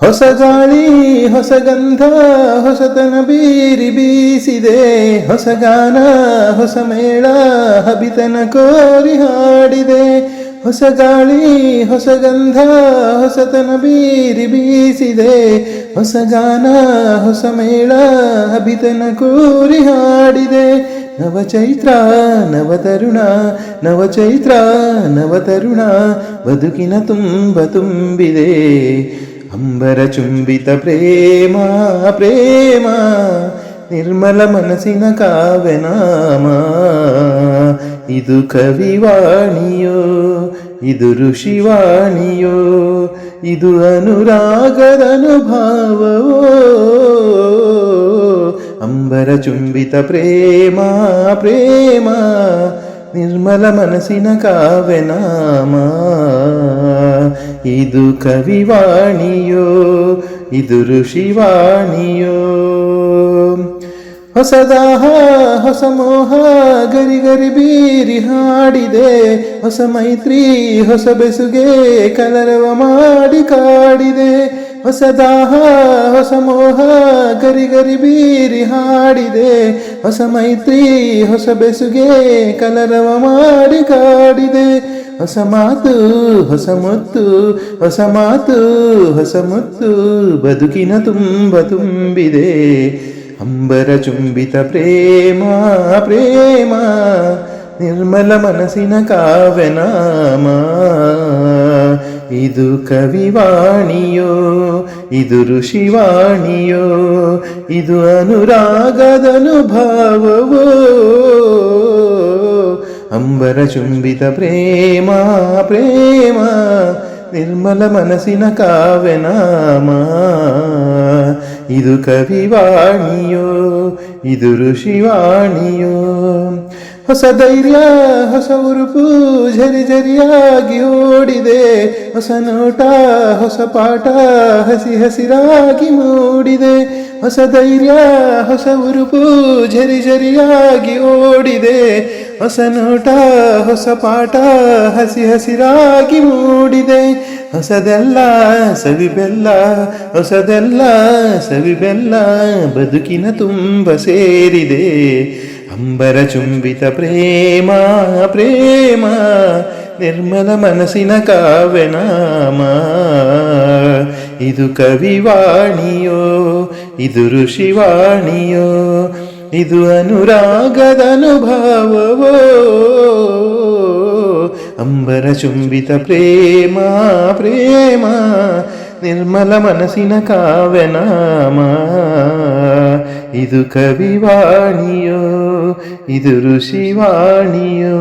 ಹೊಸ ಗಾಳಿ, ಹೊಸ ಗಂಧ ಹೊಸತನ ಬೀರಿ ಬೀಸಿದೆ. ಹೊಸ ಗಾನ, ಹೊಸ ಮೇಳ, ಹಬಿತನ ಕೋರಿ ಹಾಡಿದೆ. ಹೊಸ ಗಾಳಿ, ಹೊಸ ಗಂಧ ಹೊಸತನ ಬೀರಿ ಬೀಸಿದೆ. ಹೊಸ ಗಾನ, ಹೊಸ ಮೇಳ, ಹಬಿತನ ಕೋರಿ ಹಾಡಿದೆ. ನವ ಚೈತ್ರ ನವ ತರುಣ ಬದುಕಿನ ತುಂಬ ತುಂಬಿದೆ. ಅಂಬರ ಚುಂಬಿತ ಪ್ರೇಮ ಪ್ರೇಮ ನಿರ್ಮಲ ಮನಸ್ಸಿನ ಕಾವ್ಯನಾಮ ಇದು ಕವಿವಾಣಿಯೋ ಇದು ಋಷಿವಾಣಿಯೋ ಇದು ಅನುರಾಗದ ಅನುಭಾವವೋ ಅಂಬರ ಚುಂಬಿತ ಪ್ರೇಮ ಪ್ರೇಮ ನಿರ್ಮಲ ಮನಸ್ಸಿನ ಕಾವ್ಯನಾಮ ಇದು ಕವಿವಾಣಿಯೋ, ಇದು ಋಷಿವಾಣಿಯೋ. ಹೊಸದಾಹ ಹೊಸ ಮೋಹ, ಗರಿ ಗರಿ ಬೀರಿ ಹಾಡಿದೆ. ಹೊಸ ಮೈತ್ರಿ, ಹೊಸ ಬೆಸುಗೆ, ಕಲರವ ಮಾಡಿ ಕಾಡಿದೆ. ಹೊಸದಾಹ, ಹೊಸ ಮೋಹ, ಗರಿ ಗರಿ ಬೀರಿ ಹಾಡಿದೆ. ಹೊಸ ಮೈತ್ರಿ, ಹೊಸ ಬೆಸುಗೆ, ಕಲರವ ಮಾಡಿ ಕಾಡಿದೆ. ಹೊಸ ಮಾತು, ಹೊಸ ಮುತ್ತು, ಹೊಸ ಮಾತು, ಹೊಸ ಮುತ್ತು ಬದುಕಿನ ತುಂಬ ತುಂಬಿದೆ. ಅಂಬರ ಚುಂಬಿತ ಪ್ರೇಮ ಪ್ರೇಮ, ನಿರ್ಮಲ ಮನಸ್ಸಿನ ಕಾವ್ಯನಾಮ ಇದು ಕವಿವಾಣಿಯೋ ಇದು ಋಷಿವಾಣಿಯೋ ಇದು ಅನುರಾಗದ ಅನುಭಾವವೋ ಅಂಬರ ಚುಂಬಿತ ಪ್ರೇಮ ಪ್ರೇಮ ನಿರ್ಮಲ ಮನಸ್ಸಿನ ಕಾವ್ಯನಾಮ ಇದು ಕವಿವಾಣಿಯೋ ಇದು ಋಷಿವಾಣಿಯೋ ಹೊಸ ಧೈರ್ಯ, ಹೊಸ ಉರುಪು ಝರಿ ಝರಿಯಾಗಿ ಓಡಿದೆ. ಹೊಸ ನೋಟ, ಹೊಸ ಪಾಠ ಹಸಿ ಹಸಿರಾಗಿ ಮೂಡಿದೆ. ಹೊಸ ಧೈರ್ಯ, ಹೊಸ ಉರುಪು ಝರಿ ಝರಿಯಾಗಿ ಓಡಿದೆ. ಹೊಸ ನೋಟ, ಹೊಸ ಪಾಠ ಹಸಿ ಹಸಿರಾಗಿ ಮೂಡಿದೆ. ಹೊಸದೆಲ್ಲ ಸವಿ ಬೆಲ್ಲ, ಹೊಸದೆಲ್ಲ ಸವಿ ಬೆಲ್ಲ ಬದುಕಿನ ತುಂಬ ಸೇರಿದೆ. ಅಂಬರ ಚುಂಬಿತ ಪ್ರೇಮ ಪ್ರೇಮ ನಿರ್ಮಲ ಮನಸ್ಸಿನ ಕಾವ್ಯನಾಮ ಇದು ಕವಿವಾಣಿಯೋ ಇದು ಋಷಿವಾಣಿಯೋ ಇದು ಅನುರಾಗದ ಅನುಭಾವವೋ ಅಂಬರ ಚುಂಬಿತ ಪ್ರೇಮ ಪ್ರೇಮ ನಿರ್ಮಲ ಮನಸ್ಸಿನ ಕಾವ್ಯನಾಮ ಇದು ಕವಿವಾಣಿಯೋ ಇದು ಋಷಿವಾಣಿಯೋ